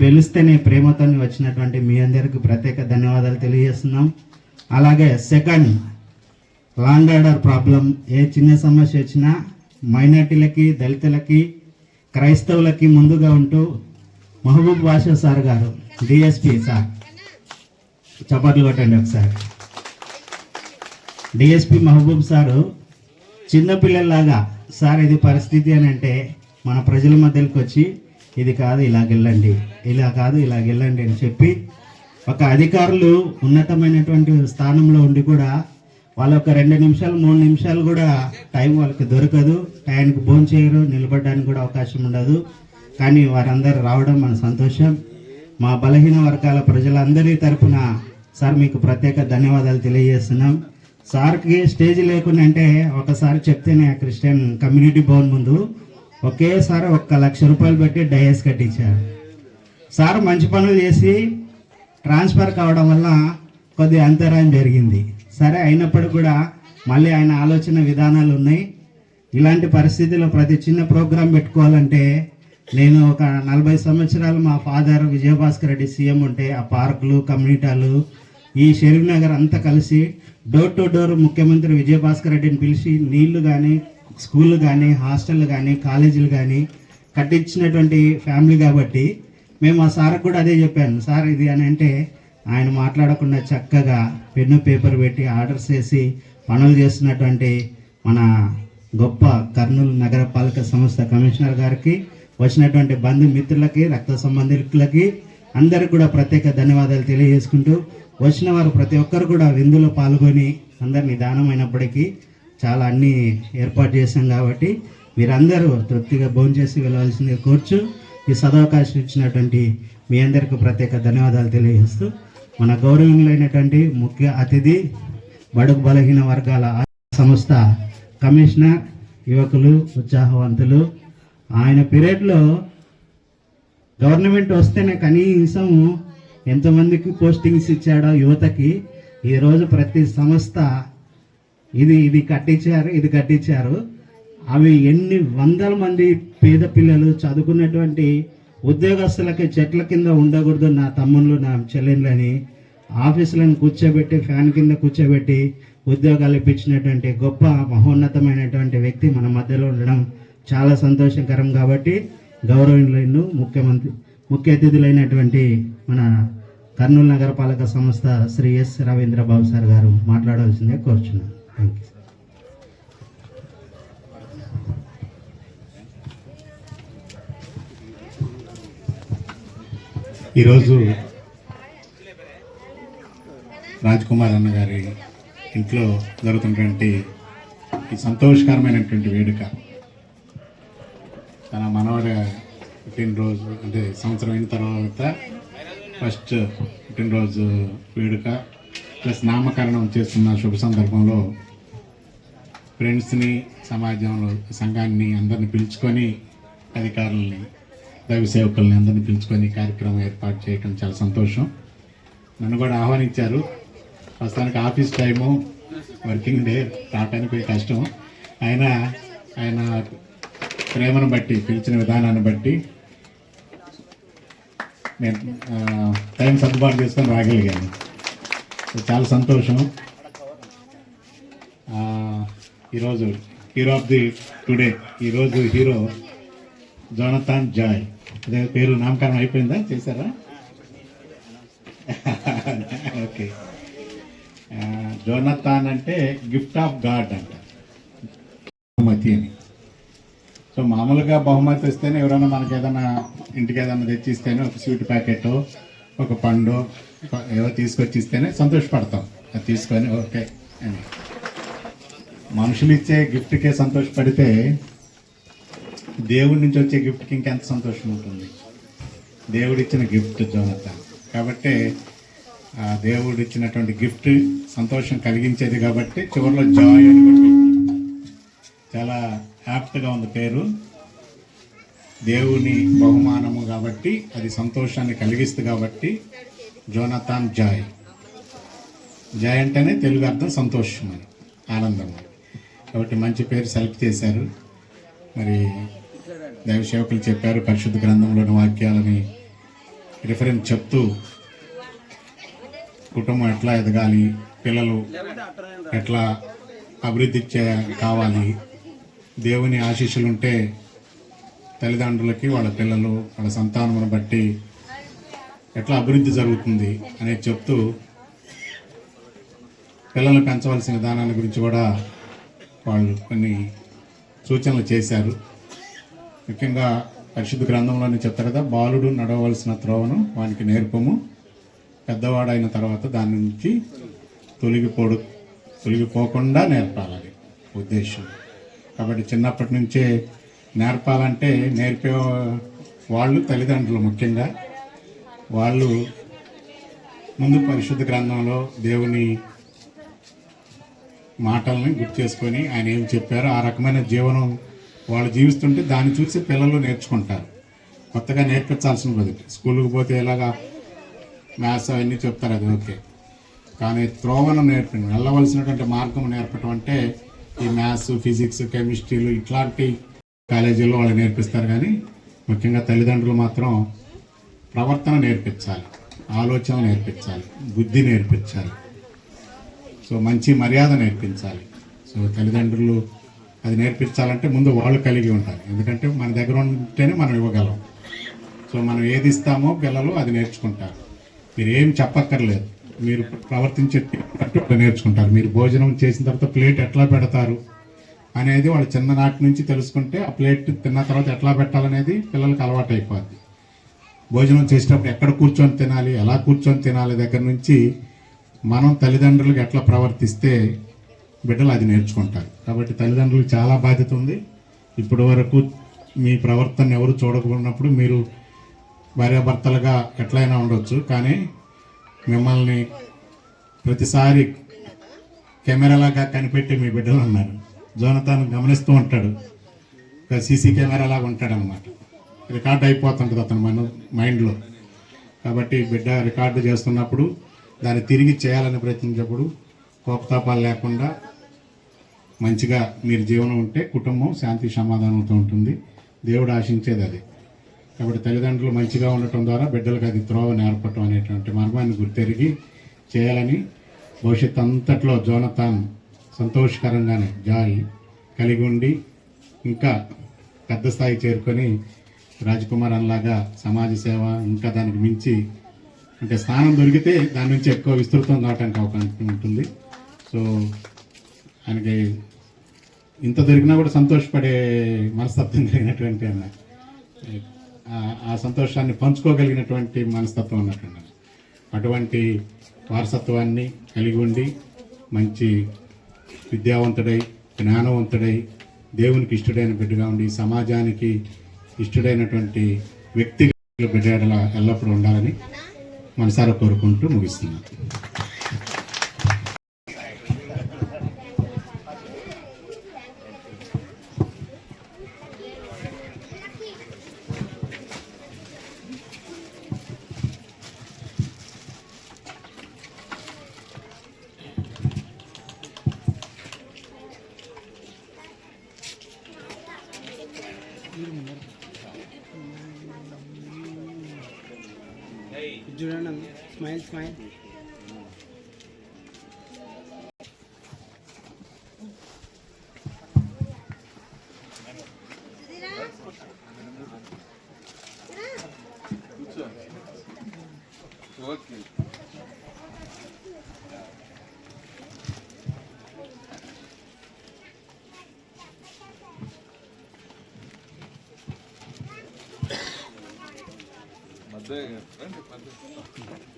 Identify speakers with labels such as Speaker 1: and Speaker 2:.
Speaker 1: పిలిస్తేనే ప్రేమతో వచ్చినటువంటి మీ అందరికీ ప్రత్యేక ధన్యవాదాలు తెలియజేస్తున్నాం. అలాగే second law and order problem ఏ చిన్న సమస్య వచ్చినా మైనార్టీలకి దళితులకి క్రైస్తవులకి ముందుగా ఉంటూ మహబూబ్ బాషా సార్ గారు డిఎస్పి సార్ చప్పట్లు కొట్టండి ఒకసారి. డిఎస్పి మహబూబ్ సారు చిన్నపిల్లల్లాగా సార్ ఇది పరిస్థితి అని అంటే మన ప్రజల మధ్యలోకి వచ్చి ఇది కాదు ఇలాగెళ్ళండి ఇలా కాదు ఇలాగెళ్ళండి అని చెప్పి ఒక అధికారులు ఉన్నతమైనటువంటి స్థానంలో ఉండి కూడా వాళ్ళ ఒక రెండు నిమిషాలు మూడు నిమిషాలు కూడా టైం వాళ్ళకి దొరకదు టైంకి భోజనం చేయరు నిలబడడానికి కూడా అవకాశం ఉండదు. కానీ వారందరూ రావడం మన సంతోషం. మా బలహీన వర్గాల ప్రజలందరి తరఫున సార్ మీకు ప్రత్యేక ధన్యవాదాలు తెలియజేస్తున్నాం. సార్కి స్టేజ్ లేకుండా అంటే ఒకసారి చెప్తేనే క్రిస్టియన్ కమ్యూనిటీ భవన్ ముందు ఒకేసారి ఒక్క లక్ష రూపాయలు పెట్టి డయస్ కట్టించారు సార్ మంచి పనులు చేసి ట్రాన్స్ఫర్ కావడం వల్ల కొద్ది అంతరాయం జరిగింది. సరే అయినప్పటికీ కూడా మళ్ళీ ఆయన ఆలోచన విధానాలు ఉన్నాయి. ఇలాంటి పరిస్థితుల్లో ప్రతి చిన్న ప్రోగ్రాం పెట్టుకోవాలంటే నేను ఒక నలభై సంవత్సరాలు మా ఫాదర్ విజయభాస్కర్ రెడ్డి సీఎం ఉంటే ఆ పార్కులు కమ్యూనిటాలు ఈ షరీఫ్ నగర్ అంతా కలిసి డోర్ టు డోర్ ముఖ్యమంత్రి విజయభాస్కర్ రెడ్డిని పిలిచి నీళ్ళు కానీ స్కూళ్ళు కానీ హాస్టళ్ళు కానీ కాలేజీలు కానీ కట్టించినటువంటి ఫ్యామిలీ కాబట్టి మేము ఆ సార్ కూడా అదే చెప్పాను. సార్ ఇది అని అంటే ఆయన మాట్లాడకుండా చక్కగా పెన్ను పేపర్ పెట్టి ఆర్డర్స్ చేసి పనులు చేస్తున్నటువంటి మన గొప్ప కర్నూలు నగరపాలక సంస్థ కమిషనర్ గారికి వచ్చినటువంటి బంధుమిత్రులకి రక్త సంబంధికులకి అందరికి కూడా ప్రత్యేక ధన్యవాదాలు తెలియజేసుకుంటూ వచ్చిన వారు ప్రతి ఒక్కరు కూడా విందులో పాల్గొని అందరు నిదానమైనప్పటికీ చాలా అన్ని ఏర్పాటు చేశాం కాబట్టి మీరందరూ తృప్తిగా భోంచేసి వెళ్ళవలసింది కోర్చు ఈ సదవకాశం ఇచ్చినటువంటి మీ అందరికీ ప్రత్యేక ధన్యవాదాలు తెలియజేస్తూ మన గౌరవనీయులైనటువంటి ముఖ్య అతిథి బడుగు బలహీన వర్గాల సంస్థ కమిషనర్ యువకులు ఉత్సాహవంతులు. ఆయన పీరియడ్లో గవర్నమెంట్ వస్తేనే కనీసం ఎంతమందికి పోస్టింగ్స్ ఇచ్చాడో యువతకి ఈరోజు ప్రతి సంస్థ ఇది ఇది కట్టించారు ఇది కట్టించారు. అవి ఎన్ని వందల మంది పేద పిల్లలు చదువుకున్నటువంటి ఉద్యోగస్తులకి చెట్ల కింద ఉండకూడదు నా తమ్ముళ్ళు నా చెల్లెళ్ళని. ఆఫీసులను కూర్చోబెట్టి ఫ్యాన్ కింద కూర్చోబెట్టి ఉద్యోగాలు ఇప్పించినటువంటి గొప్ప మహోన్నతమైనటువంటి వ్యక్తి మన మధ్యలో ఉండడం చాలా సంతోషకరం కాబట్టి గౌరవనీయులను ముఖ్యమంత్రి ముఖ్య అతిథులైనటువంటి మన కర్నూలు నగరపాలక సంస్థ శ్రీ ఎస్ రవీంద్రబాబు సార్ గారు మాట్లాడవలసిందే కోరుచున్నాను.
Speaker 2: ఈరోజు రాజ్ కుమార్ అన్న గారి ఇంట్లో జరుగుతున్నటువంటి ఈ సంతోషకరమైనటువంటి వేడుక. తన మనవడి పుట్టినరోజు అంటే సంవత్సరం అయిన తర్వాత ఫస్ట్ పుట్టినరోజు వేడుక ప్లస్ నామకరణం చేస్తున్న శుభ సందర్భంలో ఫ్రెండ్స్ని సమాజంలో సంఘాన్ని అందరిని పిలుచుకొని అధికారులని దైవ సేవకుల్ని అందరిని పిలుచుకొని కార్యక్రమం ఏర్పాటు చేయడం చాలా సంతోషం. నన్ను కూడా ఆహ్వానించారు. ప్రస్తుతానికి ఆఫీస్ టైము వర్కింగ్ డే రావడానికి కొంచెం కష్టం. ఆయన ఆయన ప్రేమను బట్టి పిలిచిన విధానాన్ని బట్టి నేను టైం సర్దుబాటు చేసుకొని రాగలిగాను. చాలా సంతోషం. ఈరోజు హీరో ఆఫ్ ది టుడే. ఈరోజు హీరో జోనతాన్ జాయ్. అదే పేరు నామకరణం అయిపోయిందా? చేశారా? ఓకే. జోనతాన్ అంటే గిఫ్ట్ ఆఫ్ గాడ్ అంట. బహుమతి అని. సో మామూలుగా బహుమతి ఇస్తేనే ఎవరైనా మనకి ఏదైనా ఇంటికి ఏదైనా తెచ్చిస్తేనే ఒక స్వీట్ ప్యాకెట్ ఒక పండు ఏవో ఏదో తీసుకొచ్చి ఇస్తేనే సంతోషపడతాం. అది తీసుకొని ఓకే అని. మనుషులు ఇచ్చే గిఫ్ట్కే సంతోషపడితే దేవుడి నుంచి వచ్చే గిఫ్ట్కి ఇంకెంత సంతోషం ఉంటుంది? దేవుడు ఇచ్చిన గిఫ్ట్ జోనత కాబట్టి ఆ దేవుడు ఇచ్చినటువంటి గిఫ్ట్ సంతోషం కలిగించేది కాబట్టి చివరిలో జాయ్ అని చాలా యాప్ట్గా ఉంది పేరు. దేవుని బహుమానము కాబట్టి అది సంతోషాన్ని కలిగిస్తుంది కాబట్టి జోనతాన్ జాయ్. జాయ్ అంటేనే తెలుగు అర్థం సంతోషం అని ఆనందం అని. కాబట్టి మంచి పేరు సెలెక్ట్ చేశారు. మరి దైవ సేవకులు చెప్పారు పరిశుద్ధ గ్రంథంలోని వాక్యాలని రిఫరెన్స్ చెప్తూ కుటుంబం ఎట్లా ఎదగాలి పిల్లలు ఎట్లా అభివృద్ధి చే కావాలి దేవుని ఆశీస్సులు ఉంటే తల్లిదండ్రులకి వాళ్ళ పిల్లలు వాళ్ళ సంతానమును బట్టి ఎట్లా అభివృద్ధి జరుగుతుంది అనేది చెప్తూ పిల్లలు పెంచవలసిన విధానాన్ని గురించి కూడా వాళ్ళు కొన్ని సూచనలు చేశారు. ముఖ్యంగా పరిశుద్ధ గ్రంథంలోనే చెప్తారు కదా బాలుడు నడవలసిన త్రోవను వానికి నేర్పము. పెద్దవాడైన తర్వాత దాని నుంచి తొలగిపోడు తొలగిపోకుండా నేర్పాలని ఉద్దేశం. కాబట్టి చిన్నప్పటి నుంచే నేర్పాలంటే నేర్పే వాళ్ళు తల్లిదండ్రులు ముఖ్యంగా. వాళ్ళు ముందు పరిశుద్ధ గ్రంథంలో దేవుని మాటల్ని గుర్తు చేసుకొని ఆయన ఏం చెప్పారో ఆ రకమైన జీవనం వాళ్ళు జీవిస్తుంటే దాన్ని చూసి పిల్లలు నేర్చుకుంటారు. కొత్తగా నేర్పించాల్సిన బదులు. స్కూల్కి పోతే ఎలాగా మ్యాథ్స్ అవన్నీ చెప్తారు అది ఓకే. కానీ త్రోవను నేర్పడం. వెళ్ళవలసినటువంటి మార్గం నేర్పడం అంటే ఈ మ్యాథ్స్ ఫిజిక్స్ కెమిస్ట్రీలు ఇట్లాంటి కాలేజీల్లో వాళ్ళు నేర్పిస్తారు. కానీ ముఖ్యంగా తల్లిదండ్రులు మాత్రం ప్రవర్తన నేర్పించాలి ఆలోచన నేర్పించాలి బుద్ధి నేర్పించాలి. సో మంచి మర్యాద నేర్పించాలి. సో తల్లిదండ్రులు అది నేర్పించాలంటే ముందు వాళ్ళు కలిగి ఉంటారు ఎందుకంటే మన దగ్గర ఉంటేనే మనం ఇవ్వగలం. సో మనం ఏది ఇస్తామో పిల్లలు అది నేర్చుకుంటారు. మీరు ఏం చెప్పక్కర్లేదు. మీరు ప్రవర్తించే నేర్చుకుంటారు. మీరు భోజనం చేసిన తర్వాత ప్లేట్ ఎట్లా పెడతారు అనేది వాళ్ళు చిన్ననాటి నుంచి తెలుసుకుంటే ఆ ప్లేట్ తిన్న తర్వాత ఎట్లా పెట్టాలనేది పిల్లలకు అలవాటు అయిపోద్ది. భోజనం చేసేటప్పుడు ఎక్కడ కూర్చొని తినాలి ఎలా కూర్చొని తినాలి దగ్గర నుంచి మనం తల్లిదండ్రులకు ఎట్లా ప్రవర్తిస్తే బిడ్డలు అది నేర్చుకుంటారు. కాబట్టి తల్లిదండ్రులకు చాలా బాధ్యత ఉంది. ఇప్పటి వరకు మీ ప్రవర్తన ఎవరు చూడకున్నప్పుడు మీరు భార్యాభర్తలుగా ఎట్లయినా ఉండొచ్చు. కానీ మిమ్మల్ని ప్రతిసారి కెమెరాలాగా కనిపెట్టి మీ బిడ్డలు ఉన్నారు. జోనతాను గమనిస్తూ ఉంటాడు. సీసీ కెమెరా లాగా ఉంటాడు రికార్డ్ అయిపోతుంటుంది అతను మన మైండ్లో. కాబట్టి బిడ్డ రికార్డు చేస్తున్నప్పుడు దాన్ని తిరిగి చేయాలని ప్రయత్నించినప్పుడు కోపతాపాలు లేకుండా మంచిగా మీరు జీవనం ఉంటే కుటుంబం శాంతి సమాధానంతో ఉంటుంది. దేవుడు ఆశించేది అది. కాబట్టి తల్లిదండ్రులు మంచిగా ఉండటం ద్వారా బిడ్డలకు అది త్రోవ నేర్పటం అనేటువంటి మర్మాన్ని గుర్తెరిగి చేయాలని భవిష్యత్ అంతట్లో జోనతాన్ సంతోషకరంగానే జాయి కలిగి ఉండి ఇంకా పెద్ద స్థాయి చేరుకొని రాజకుమార్ అన్లాగా సమాజ సేవ ఇంకా దానికి మించి అంటే స్థానం దొరికితే దాని నుంచి ఎక్కువ విస్తృతం కావడానికి అవకాశం ఉంటుంది. సో ఆయనకి ఇంత దొరికినా కూడా సంతోషపడే మనస్తత్వం కలిగినటువంటి ఆయన. ఆ- సంతోషాన్ని పంచుకోగలిగినటువంటి మనస్తత్వం ఉన్నటువంటి అటువంటి వారసత్వాన్ని కలిగి ఉండి మంచి విద్యావంతుడై జ్ఞానవంతుడై దేవునికి ఇష్టడైన బిడ్డగా ఉండి సమాజానికి ఇష్టడైనటువంటి వ్యక్తిగా బిడ్డ ఎల్లప్పుడూ ఉండాలని మనసారా కోరుకుంటూ ముగిస్తున్నాను
Speaker 3: చూడండి స్మైల్ స్మైల్. ఓకే. చూడండి స్మైల్